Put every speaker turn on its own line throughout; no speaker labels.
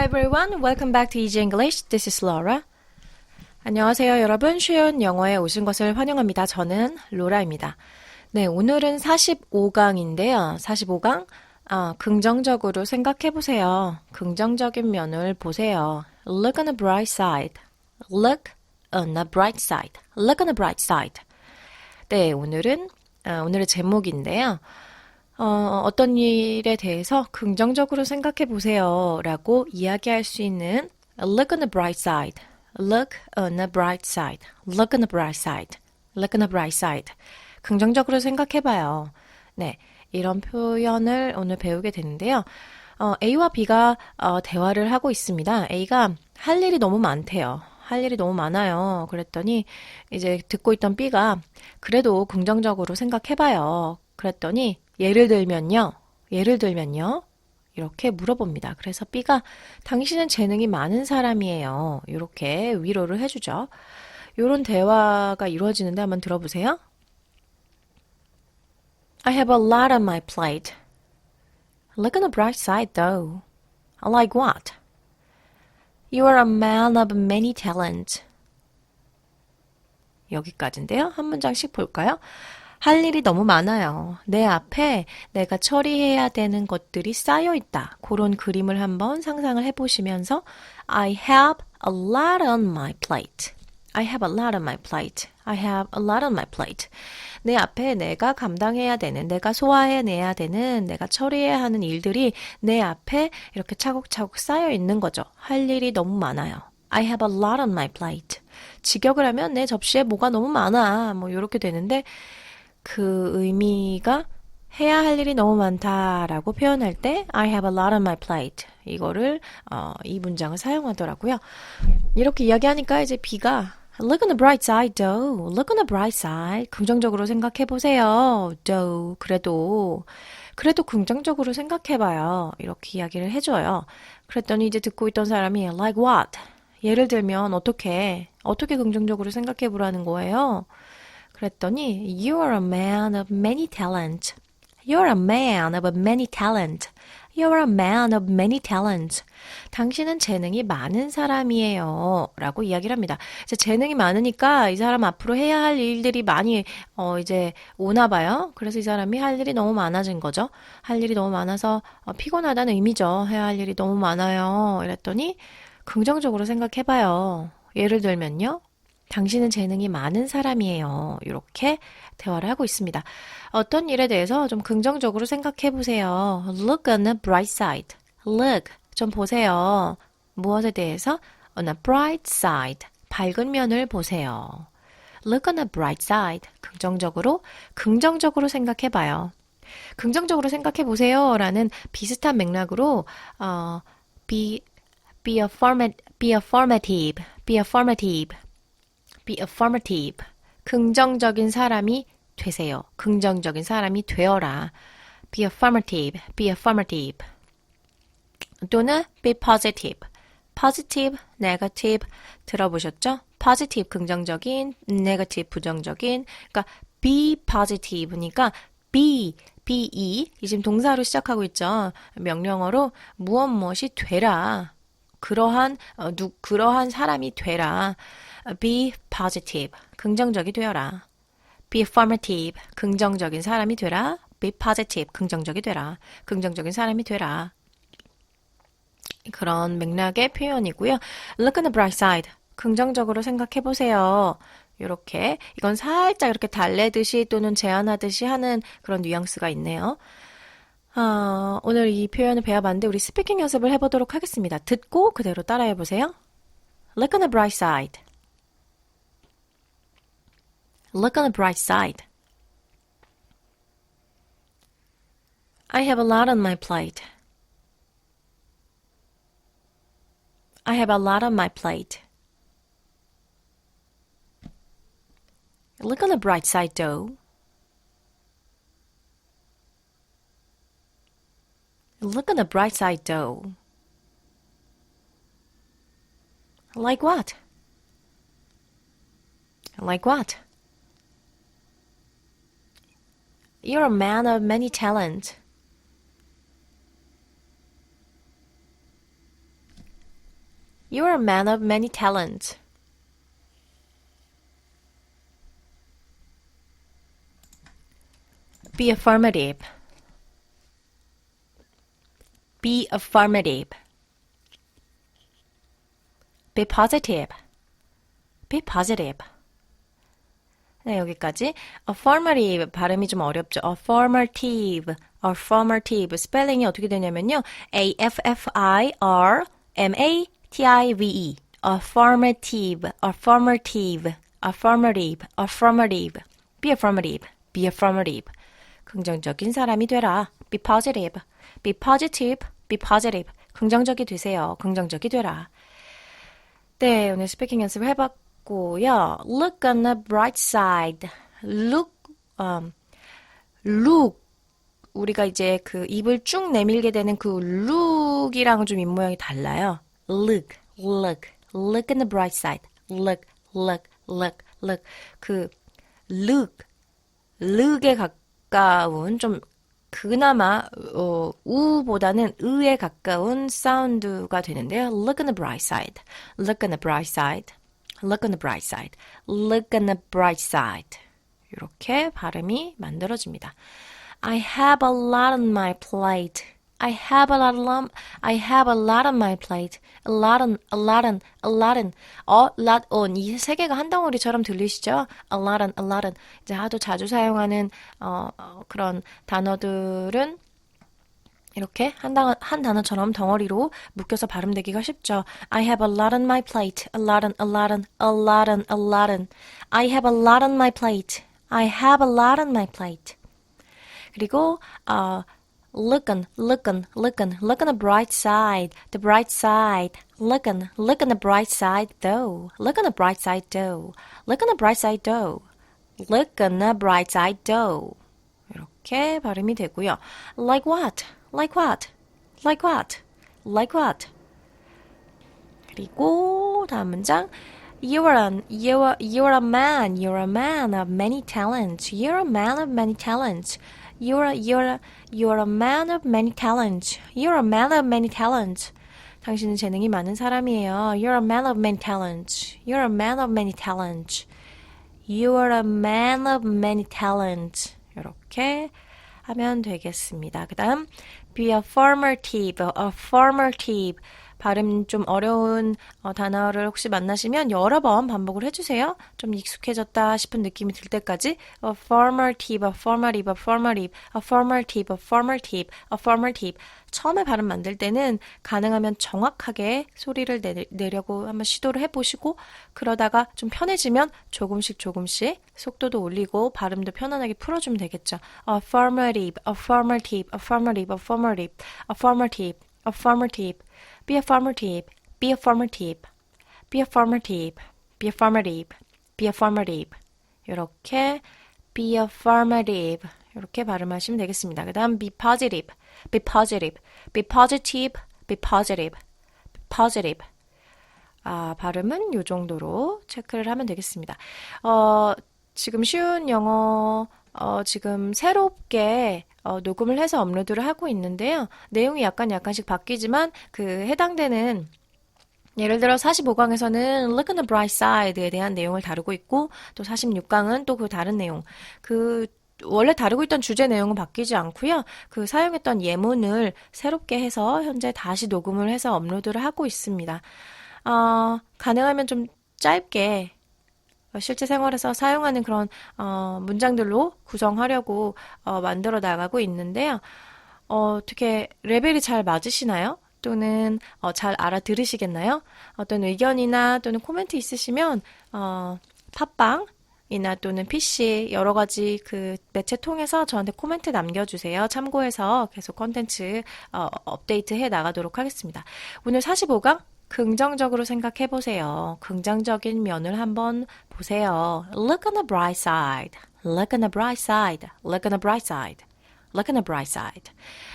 Hi everyone, welcome back to Easy English. This is Laura. 안녕하세요 여러분. 쉬운 영어에 오신 것을 환영합니다. 저는 로라입니다. 네, 오늘은 45강인데요. 45강. 아, 긍정적으로 생각해 보세요. 긍정적인 면을 보세요. Look on the bright side. Look on the bright side. Look on the bright side. 네, 오늘은 아, 오늘의 제목인데요. 어, 어떤 일에 대해서 긍정적으로 생각해 보세요. 라고 이야기할 수 있는 look on the bright side. look on the bright side. look on the bright side. look on the bright side. 긍정적으로 생각해 봐요. 네. 이런 표현을 오늘 배우게 되는데요. 어, A와 B가 어, 대화를 하고 있습니다. A가 할 일이 너무 많대요. 할 일이 너무 많아요. 그랬더니 이제 듣고 있던 B가 그래도 긍정적으로 생각해봐요. 그랬더니 예를 들면요. 예를 들면요. 이렇게 물어봅니다. 그래서 B가 당신은 재능이 많은 사람이에요. 이렇게 위로를 해주죠. 이런 대화가 이루어지는데 한번 들어보세요. I have a lot on my plate. Look on the bright side, though. Like what? You are a man of many talents. 여기까지인데요. 한 문장씩 볼까요? 할 일이 너무 많아요. 내 앞에 내가 처리해야 되는 것들이 쌓여 있다. 그런 그림을 한번 상상을 해보시면서 I have a lot on my plate. I have a lot on my plate. I have a lot on my plate. 내 앞에 내가 감당해야 되는, 내가 소화해내야 되는, 내가 처리해야 하는 일들이 내 앞에 이렇게 차곡차곡 쌓여 있는 거죠. 할 일이 너무 많아요. I have a lot on my plate. 직역을 하면 내 접시에 뭐가 너무 많아. 뭐 이렇게 되는데 그 의미가 해야 할 일이 너무 많다라고 표현할 때 I have a lot on my plate 이거를 어, 이 문장을 사용하더라고요. 이렇게 이야기하니까 이제 B가 Look on the bright side, though. Look on the bright side. 긍정적으로 생각해 보세요. though. 그래도 그래도 긍정적으로 생각해 봐요. 이렇게 이야기를 해줘요. 그랬더니 이제 듣고 있던 사람이 like what? 예를 들면 어떻게 어떻게 긍정적으로 생각해 보라는 거예요. 그랬더니 You are a man of many talents. You're a man of many talents. You're a man of many talents. 당신은 재능이 많은 사람이에요. 라고 이야기를 합니다. 이제 재능이 많으니까 이 사람 앞으로 해야 할 일들이 많이, 어, 이제 오나 봐요. 그래서 이 사람이 할 일이 너무 많아진 거죠. 할 일이 너무 많아서 어, 피곤하다는 의미죠. 해야 할 일이 너무 많아요. 이랬더니 긍정적으로 생각해봐요. 예를 들면요. 당신은 재능이 많은 사람이에요. 이렇게 대화를 하고 있습니다. 어떤 일에 대해서 좀 긍정적으로 생각해 보세요. Look on the bright side. Look. 좀 보세요. 무엇에 대해서? On the bright side. 밝은 면을 보세요. Look on the bright side. 긍정적으로, 긍정적으로 생각해 봐요. 긍정적으로 생각해 보세요. 라는 비슷한 맥락으로, 어, be, be affirmative, be affirmative, be affirmative. Be affirmative. 긍정적인 사람이 되세요. 긍정적인 사람이 되어라. be affirmative, be affirmative. 또는 be positive. positive, negative 들어보셨죠? positive 긍정적인, negative 부정적인. 그러니까 be positive니까 be be 이 지금 동사로 시작하고 있죠. 명령어로 무엇 무엇이 되라. 그러한 어, 누 그러한 사람이 되라. Be positive. 긍정적이 되어라. be affirmative. 긍정적인 사람이 되라. be positive. 긍정적이 되라. 긍정적인 사람이 되라. 그런 맥락의 표현이고요. look on the bright side. 긍정적으로 생각해 보세요. 이렇게 이건 살짝 이렇게 달래듯이 또는 제안하듯이 하는 그런 뉘앙스가 있네요. 어, 오늘 이 표현을 배워봤는데 우리 스피킹 연습을 해보도록 하겠습니다. 듣고 그대로 따라해 보세요. Look on the bright side. Look on the bright side. I have a lot on my plate. I have a lot on my plate. Look on the bright side, though. Look on the bright side, though. Like what? Like what? You're a man of many talents. You're a man of many talents. Be affirmative. Be affirmative. Be positive. Be positive. 네, 여기까지. affirmative 발음이 좀 어렵죠. affirmative, affirmative 스펠링이 어떻게 되냐면요. a f f i r m a t i v e affirmative, affirmative, affirmative, affirmative. be affirmative, be affirmative. 긍정적인 사람이 되라. be positive, be positive, be positive. 긍정적이 되세요. 긍정적이 되라. 네, 오늘 스피킹 연습을 해봤고 요. Look on the bright side. Look, um, look. 우리가 이제 그 입을 쭉 내밀게 되는 그 look이랑은 좀 입모양이 달라요. Look, look, look on the bright side. Look, look, look, look. 그 look, look에 가까운 좀 그나마 어, 우보다는 의에 가까운 사운드가 되는데요. Look on the bright side. Look on the bright side. Look on the bright side. Look on the bright side. 이렇게 발음이 만들어집니다. I have a lot on my plate. I have a lot on, I have a lot on my plate. A lot on, a lot on, a lot on. 어, lot on. 이 세 개가 한 덩어리처럼 들리시죠? A lot on, a lot on. 이제 하도 자주 사용하는, 어, 어, 그런 단어들은 이렇게 한, 단, 한 단어처럼 덩어리로 묶여서 발음되기가 쉽죠. I have a lot on my plate. A lot on, a lot on, a lot on, a lot on. I have a lot on my plate. I have a lot on my plate. 그리고 어, look on, look on, look on, look on the bright side, the bright side. Look on, look on the bright side though. Look on the bright side though. Look on the bright side though. Look on the bright side though. 이렇게 발음이 되고요. Like what? Like what? Like what? Like what? 그리고 다음 문장 You're a, you're, you're a man, you're a man of many talents. You're a man of many talents. You're a, you're a, you're a man of many talents. You're a man of many talents. 당신은 재능이 많은 사람이에요. You're a man of many talents. You're a man of many talents. You're a man of many talents. 이렇게 하면 되겠습니다. 그 다음, be a former tip, a former tip. 발음 좀 어려운 어, 단어를 혹시 만나시면 여러 번 반복을 해주세요. 좀 익숙해졌다 싶은 느낌이 들 때까지 affirmative, affirmative, affirmative, affirmative, affirmative, affirmative. 처음에 발음 만들 때는 가능하면 정확하게 소리를 내, 내려고 한번 시도를 해보시고 그러다가 좀 편해지면 조금씩 조금씩 속도도 올리고 발음도 편안하게 풀어주면 되겠죠. affirmative, affirmative, affirmative, affirmative, affirmative, affirmative. Be affirmative. Be affirmative. Be affirmative. Be affirmative. Be affirmative. 이렇게 be affirmative. 이렇게 발음하시면 되겠습니다. 그 다음 be positive. Be positive. Be positive. Be positive. Be positive. 아, 발음은 이 정도로 체크를 하면 되겠습니다. 어, 지금 쉬운 영어 어, 지금 새롭게 어, 녹음을 해서 업로드를 하고 있는데요. 내용이 약간 약간씩 바뀌지만 그 해당되는 예를 들어 45강에서는 Look on the bright side에 대한 내용을 다루고 있고 또 46강은 또 그 다른 내용 그 원래 다루고 있던 주제 내용은 바뀌지 않고요. 그 사용했던 예문을 새롭게 해서 현재 다시 녹음을 해서 업로드를 하고 있습니다. 어, 가능하면 좀 짧게 실제 생활에서 사용하는 그런 어, 문장들로 구성하려고 어, 만들어 나가고 있는데요. 어, 어떻게 레벨이 잘 맞으시나요? 또는 어, 잘 알아들으시겠나요? 어떤 의견이나 또는 코멘트 있으시면 어, 팟빵 이나 또는 PC 여러 가지 그 매체 통해서 저한테 코멘트 남겨주세요. 참고해서 계속 컨텐츠 어, 업데이트 해 나가도록 하겠습니다. 오늘 45강 긍정적으로 생각해 보세요. 긍정적인 면을 한번 보세요. Look on the bright side. Look on the bright side. Look on the bright side. Look on the bright side.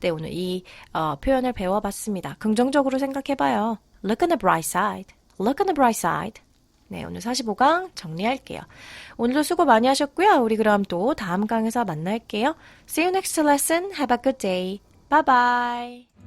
네, 오늘 이 어, 표현을 배워봤습니다. 긍정적으로 생각해봐요. Look on the bright side. Look on the bright side. 네, 오늘 45강 정리할게요. 오늘도 수고 많이 하셨고요. 우리 그럼 또 다음 강에서 만날게요. See you next lesson. Have a good day. Bye bye.